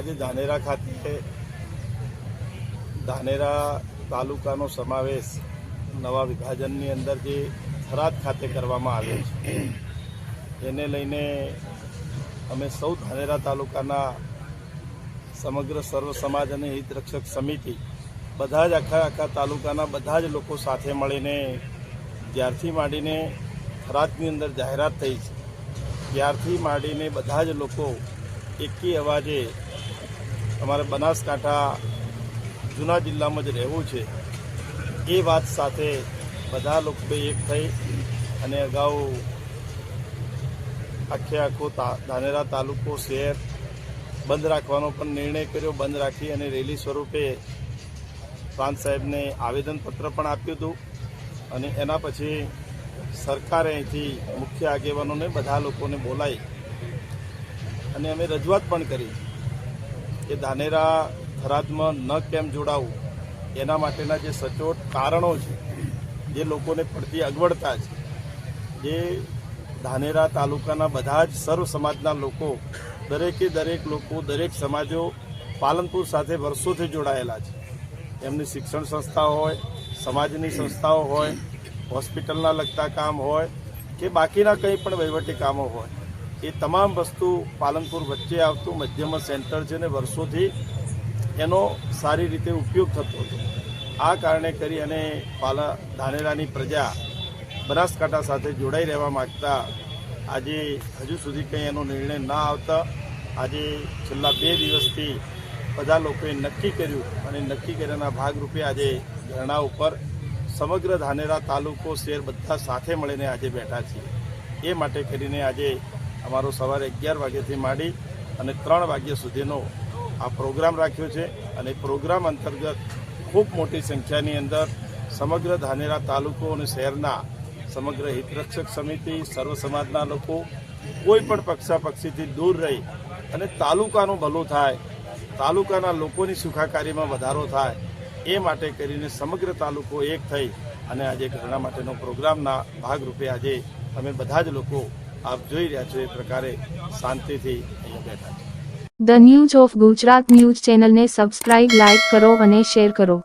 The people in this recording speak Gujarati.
આજે ધાનેરા ખાતે ધાનેરા તાલુકાનો સમાવેશ નવા વિભાજનની અંદર જે થરાદ ખાતે કરવામાં આવ્યો છે. એને લઈને અમે સૌ ધાનેરા તાલુકાના સમગ્ર સર્વ સમાજ અને હિતરક્ષક સમિતિ બધા જ આખા આખા તાલુકાના બધા જ લોકો સાથે મળીને જ્યારથી માંડીને થરાદની અંદર જાહેરાત થઈ છે, ત્યારથી માંડીને બધા જ લોકો એકી અવાજે અમારે બનાસકાંઠા જૂના જિલ્લામાં જ રહેવું છે. એ વાત સાથે બધા લોકો એક થઈ અને અગાઉ આખે આખો ધાનેરા તાલુકો, શહેર બંધ રાખવાનો પણ નિર્ણય કર્યો, બંધ રાખી અને રેલી સ્વરૂપે પ્રાંત સાહેબને આવેદનપત્ર પણ આપ્યું હતું અને એના પછી સરકારે અહીંથી મુખ્ય આગેવાનોને, બધા લોકોને બોલાવી અને અમે રજૂઆત પણ કરી. કે ધાનેરા થરાદમાં ન કેમ જોડાવું? એના માટેના જે સચોટ કારણો છે, જે લોકોને પડતી અગવડતા છે જે ધાનેરા તાલુકાના બધા જ સર્વ સમાજના લોકો, દરેકે દરેક લોકો, દરેક સમાજો પાલનપુર સાથે વર્ષોથી જોડાયેલા છે. એમની શિક્ષણ સંસ્થાઓ હોય, સમાજની સંસ્થાઓ હોય, હોસ્પિટલના લગતા કામ હોય, કે બાકીના કંઈ પણ વહીવટી કામો હોય. એ તમામ વસ્તુ પાલનપુર વચ્ચે આવતું મધ્યમ સેન્ટર છે ને વર્ષોથી એનો સારી રીતે ઉપયોગ થતો હતો. આ કારણે કરી અને પાલા ધાનેરાની પ્રજા બનાસકાંઠા સાથે જોડાઈ રહેવા માગતા આજે હજુ સુધી કંઈ એનો નિર્ણય ના આવતા આજે છેલ્લા બે દિવસથી બધા લોકોએ નક્કી કર્યું અને નક્કી કર્યાના ભાગરૂપે આજે ધરણા ઉપર સમગ્ર ધાનેરા તાલુકો શહેર બધા સાથે મળીને આજે બેઠા છીએ. એ માટે કરીને આજે અમારો સવારે અગિયાર વાગ્યાથી માંડી અને ત્રણ વાગ્યા સુધીનો આ પ્રોગ્રામ રાખ્યો છે અને પ્રોગ્રામ અંતર્ગત ખૂબ મોટી સંખ્યાની અંદર સમગ્ર ધાનેરા તાલુકો અને શહેરના સમગ્ર હિતરક્ષક સમિતિ, સર્વ સમાજના લોકો, કોઈ પણ પક્ષાપક્ષીથી દૂર રહી અને તાલુકાનું ભલું થાય, તાલુકાના લોકોની સુખાકારીમાં વધારો થાય, એ માટે કરીને સમગ્ર તાલુકો એક થઈ અને આજે ઘરણા માટેનો પ્રોગ્રામના ભાગરૂપે આજે અમે બધા જ લોકો આપ જોઈ રહ્યા છો એ પ્રકારે શાંતિથી બેઠા છે. The news of Gujarat news ચેનલને સબસ્ક્રાઇબ લાઇક કરો અને શેર કરો.